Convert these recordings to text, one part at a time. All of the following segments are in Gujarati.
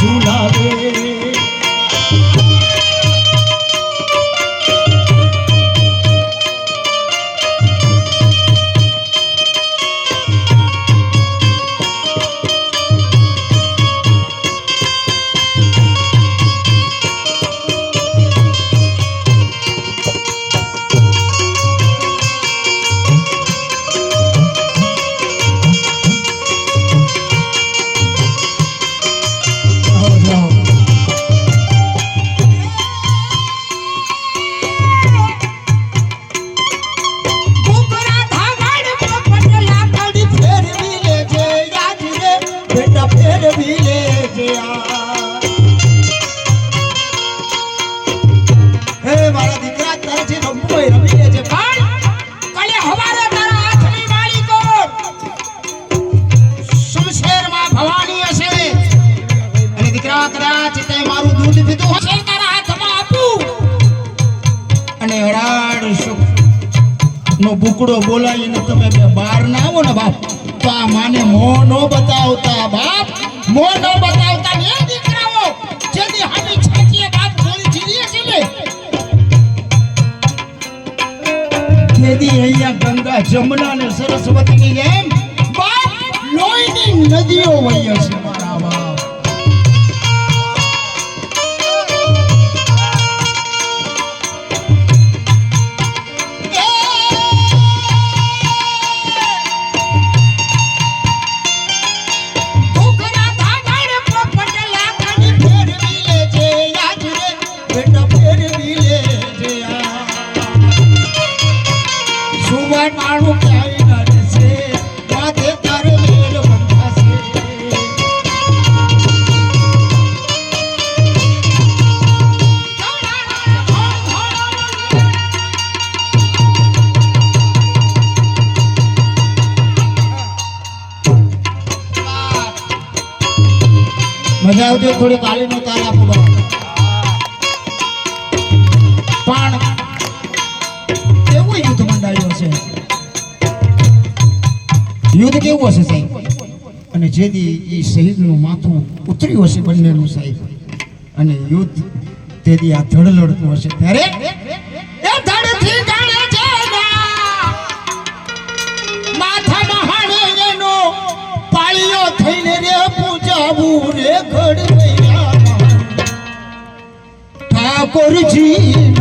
ঝুলাবে। અને દીકરા કદાચ તે મારું દૂધ પીધું હશે. તારા હાથમાં આપું. અને અઢાર સુખ નો બુકડો બોલાવીને તમે બે બહાર ના આવો ને બાપ. તો આ માને મો નો બતાવતા બાપ. મો નો બતાવતા તેથી અહીંયા ગંગા જમના ને સરસ્વતીની જેમ બાપ લોહીની નદીઓ વહી છે. મજા થોડી તાલીનો તાલ આપો. પણ કેવું યુદ્ધ મંડાયું હશે? યુદ્ધ કેવું હશે સાહેબ? અને જેથી એ શહીદનું માથું ઉતર્યું હશે બંનેનું સાહેબ. અને યુદ્ધ તેથી આ ધડ લડતું હશે. ત્યારે ઠાકોરજી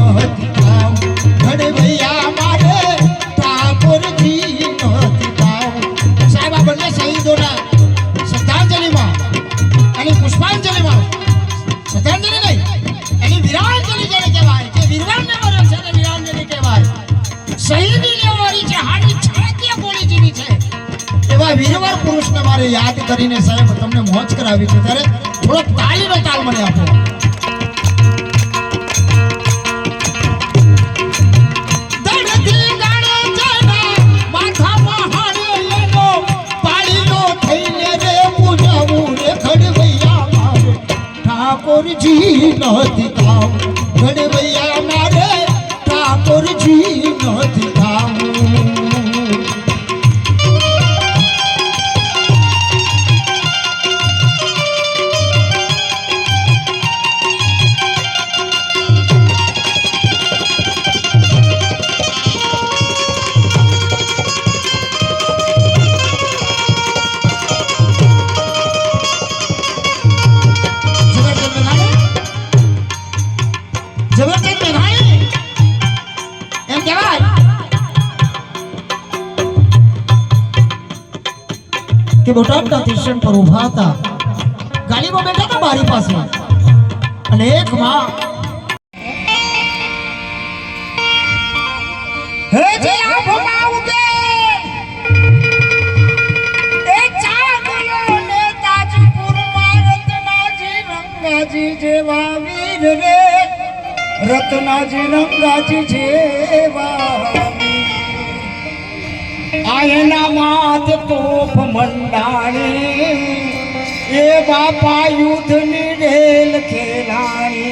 એની વીરાંજલિ જેને કહેવાય જે વીરવાનને છે એને વીરાંજલિ કહેવાય શહીદી લેવાની છે હાડી છાતીએ જીવી છે એવા વીરવર પુરુષને મારે યાદ કરીને સાહેબ તમને મોજ કરાવી છે. ત્યારે થોડોક તાલીનો તાલ મને આપો. ઠાકોરજી નથી કામ ખડવૈયા કે બોટાદના સ્ટેશન પર ઊભા હતા. ગાડીમાં બેઠા હતા મારી પાસે અને એક માં રંગાજી જેવા વીર રે. રત્નાજી રંગાજી જેવા આયના માત તોપ મંડાણી. એ બાપા યુદ્ધની રેલ ખેલાણી.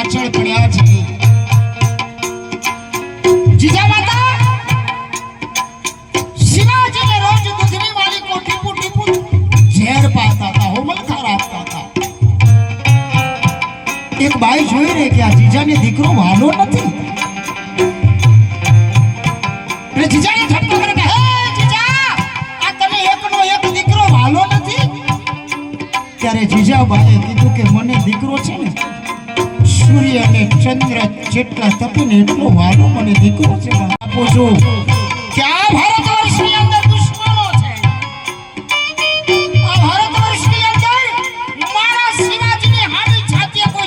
પાછળ પડ્યા છે. જીજા એક બાઈ જોઈ રહી કે આ દીકરો વાલો નથી. એટલે જીજાને ઠપકો કરે જીજા, આ તમે એકનો એક દીકરો વાલો નથી? ત્યારે જીજાબાએ ચંદ્ર જેટલા તપીને એટલો વાલો મને દીકરો છે આપું છું. મારા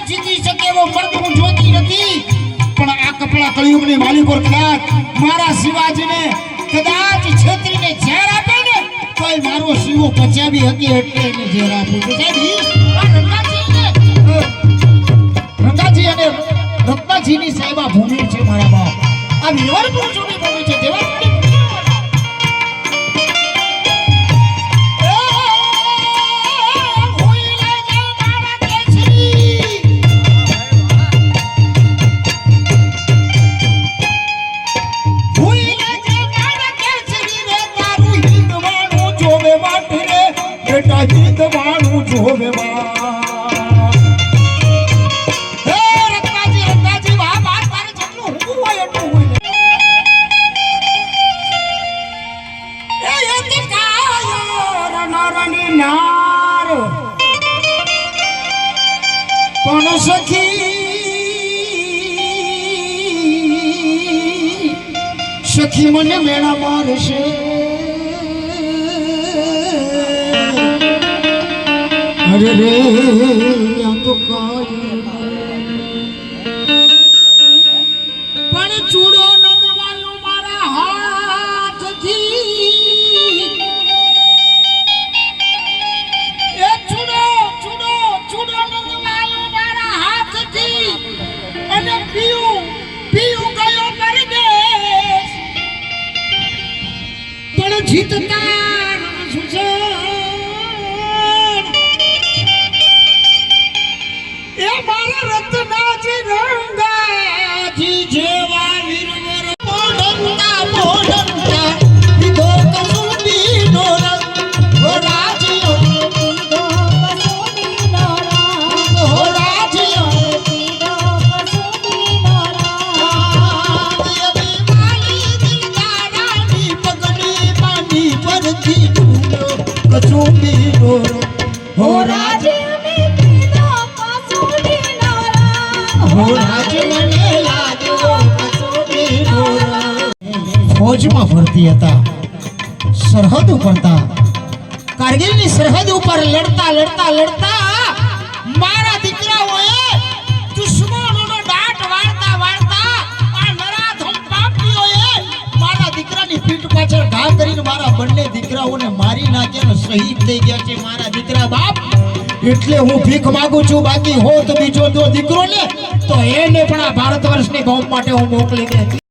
જીતી શકે એવો મર્દ જોતી નથી. પણ આ કપડા કળિયુગની માલિકો કદાચ મારા શિવાજીને કદાચ છેતરીને ઝેર આપે ને તોય મારો શિવો પચાવી હતી એટલે એને ઝેર આપ્યું સાહેબ રત્નાજીની સાહેબા ભૂમિ છે મારા બાપ. આ વિરવર પુરુષોની ભૂમિ છે. દેવા થોડી ભૂમિ જોવે માટે રે બેટા ગીત વાળું જોવે માં કાયો નાર. પણ સખી સખી મને મેળા મારશે અરે રે જીતતા છે. એ મારા રત્નાજી રંગ. ફૌજમાં ભરતી હતા. સરહદ ઉપર હતા કારગિલની સરહદ ઉપર લડતા લડતા લડતા મારા દીકરાઓએ દુશ્મનોનો દાટ વાળતા વાળતા આ નરાધમ પાપીઓએ મારા દીકરાની પીઠ પાછળ ઘા કરીને મારા બંને દીકરાઓને મારી નાખ્યા શહીદ થઈ ગયા છે મારા દીકરા બાપ. એટલે હું ભીખ માંગુ છું, બાકી હોત બીજો જો દીકરો ને તો એને પણ આ ભારત વર્ષની કોમ માટે હું મોકલી દે